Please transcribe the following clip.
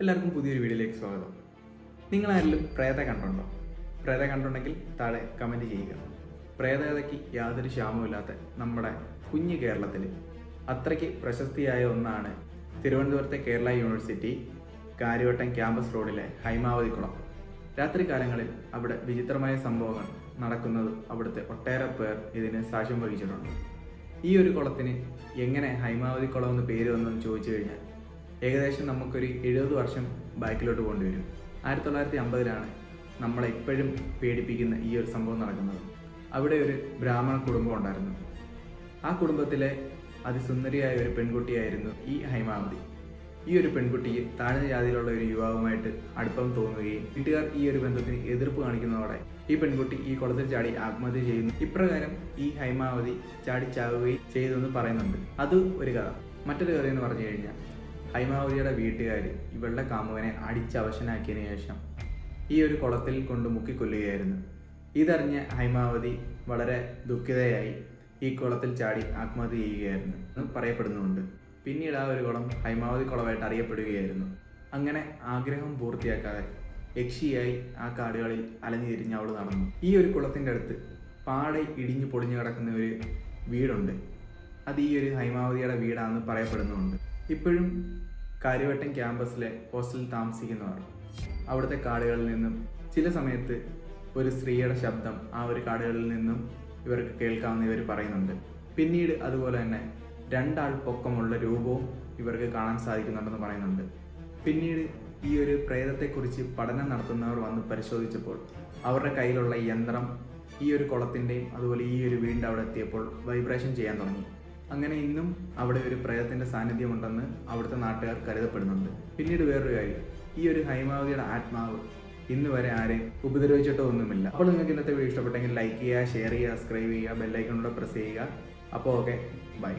എല്ലാവർക്കും പുതിയൊരു വീഡിയോയിലേക്ക് സ്വാഗതം. നിങ്ങൾ നിങ്ങളാരെങ്കിലും പ്രേത കണ്ടുണ്ടോ പ്രേത കണ്ടുണ്ടെങ്കിൽ താഴെ കമന്റ് ചെയ്യുക. പ്രേതകഥയ്ക്ക് യാതൊരു ക്ഷാമവുമില്ലാത്ത നമ്മുടെ കുഞ്ഞു കേരളത്തിൽ അത്രയ്ക്ക് പ്രശസ്തിയായ ഒന്നാണ് തിരുവനന്തപുരത്തെ കേരള യൂണിവേഴ്സിറ്റി കാര്യവട്ടം ക്യാമ്പസ് റോഡിലെ ഹൈമാവതി കുളം. രാത്രി കാലങ്ങളിൽ അവിടെ വിചിത്രമായ സംഭവങ്ങൾ നടക്കുന്നത് അവിടുത്തെ ഒട്ടേറെ പേർ ഇതിന് സാക്ഷ്യം വഹിച്ചിട്ടുണ്ട്. ഈ ഒരു കുളത്തിന് എങ്ങനെ ഹൈമാവതി കുളം എന്ന് പേര് വന്നെന്ന് ചോദിച്ചു കഴിഞ്ഞാൽ ഏകദേശം നമുക്കൊരു എഴുപത് വർഷം ബാക്കിലോട്ട് പോകേണ്ടി വരും ആയിരത്തി തൊള്ളായിരത്തി അമ്പതിലാണ് നമ്മളെ ഇപ്പോഴും പേടിപ്പിക്കുന്ന ഈ ഒരു സംഭവം നടക്കുന്നത്. അവിടെ ഒരു ബ്രാഹ്മണ കുടുംബം ഉണ്ടായിരുന്നു. ആ കുടുംബത്തിലെ അതിസുന്ദരിയായ ഒരു പെൺകുട്ടിയായിരുന്നു ഈ ഹൈമാവതി. ഈ ഒരു പെൺകുട്ടിക്ക് താഴ്ന്ന ജാതിയിലുള്ള ഒരു യുവാവുമായിട്ട് അടുപ്പം തോന്നുകയും വീട്ടുകാർ ഈ ഒരു ബന്ധത്തിന് എതിർപ്പ് കാണിക്കുന്നതോടെ ഈ പെൺകുട്ടി ഈ കുളത്തിൽ ചാടി ആത്മഹത്യ ചെയ്യുന്നു. ഇപ്രകാരം ഈ ഹൈമാവതി ചാടി ചാവുകയും ചെയ്തെന്ന് പറയുന്നുണ്ട്. അത് ഒരു കഥ. മറ്റൊരു കഥ എന്ന് പറഞ്ഞു കഴിഞ്ഞാൽ ഹൈമാവതിയുടെ വീട്ടുകാർ ഇവളുടെ കാമുകനെ അടിച്ചവശനാക്കിയതിനു ശേഷം ഈ ഒരു കുളത്തിൽ കൊണ്ട് മുക്കിക്കൊല്ലുകയായിരുന്നു. ഇതറിഞ്ഞ് ഹൈമാവതി വളരെ ദുഃഖിതയായി ഈ കുളത്തിൽ ചാടി ആത്മഹത്യ ചെയ്യുകയായിരുന്നു എന്ന് പറയപ്പെടുന്നുണ്ട് പിന്നീട് ആ ഒരു കുളം ഹൈമാവതി കുളമായിട്ട് അറിയപ്പെടുകയായിരുന്നു. അങ്ങനെ ആഗ്രഹം പൂർത്തിയാക്കാതെ യക്ഷിയായി ആ കാടുകളിൽ അലഞ്ഞു തിരിഞ്ഞ് അവൾ നടന്നു. ഈ ഒരു കുളത്തിന്റെ അടുത്ത് പാടെ ഇടിഞ്ഞു പൊളിഞ്ഞു കിടക്കുന്ന ഒരു വീടുണ്ട്. അത് ഈ ഒരു ഹൈമാവതിയുടെ വീടാണെന്ന് പറയപ്പെടുന്നുണ്ട് ഇപ്പോഴും കാര്യവട്ടം ക്യാമ്പസിലെ ഹോസ്റ്റലിൽ താമസിക്കുന്നവർ. അവിടുത്തെ കാടുകളിൽ നിന്നും ചില സമയത്ത് ഒരു സ്ത്രീയുടെ ശബ്ദം ആ ഒരു കാടുകളിൽ നിന്നും ഇവർക്ക് കേൾക്കാമെന്ന് ഇവർ പറയുന്നുണ്ട്. പിന്നീട് അതുപോലെ തന്നെ രണ്ടാൾ പൊക്കമുള്ള രൂപവും ഇവർക്ക് കാണാൻ സാധിക്കുന്നുണ്ടെന്ന് പറയുന്നുണ്ട്. പിന്നീട് ഈ ഒരു പ്രേതത്തെക്കുറിച്ച് പഠനം നടത്തുന്നവർ വന്ന് പരിശോധിച്ചപ്പോൾ അവരുടെ കയ്യിലുള്ള യന്ത്രം ഈ ഒരു കുളത്തിന്റെയും അതുപോലെ ഈ ഒരു വീടിന്റെ അവിടെ എത്തിയപ്പോൾ വൈബ്രേഷൻ ചെയ്യാൻ തുടങ്ങി. അങ്ങനെ ഇന്നും അവിടെ ഒരു പ്രേതത്തിന്റെ സാന്നിധ്യമുണ്ടെന്ന് അവിടുത്തെ നാട്ടുകാർ കരുതപ്പെടുന്നുണ്ട്. പിന്നീട് വേറൊരു കാര്യം ഈ ഒരു ഹൈമാവതിയുടെ ആത്മാവ് ഇന്ന് വരെ ആരെയും ഉപദ്രവിച്ചിട്ടോ ഒന്നുമില്ല. അപ്പോൾ നിങ്ങൾക്ക് ഇന്നത്തെ വീഡിയോ ഇഷ്ടപ്പെട്ടെങ്കിൽ ലൈക്ക് ചെയ്യുക ഷെയർ ചെയ്യുക സബ്സ്ക്രൈബ് ചെയ്യുക ബെല്ലൈക്കണിലൂടെ പ്രസ് ചെയ്യുക. അപ്പോൾ ഓക്കെ ബൈ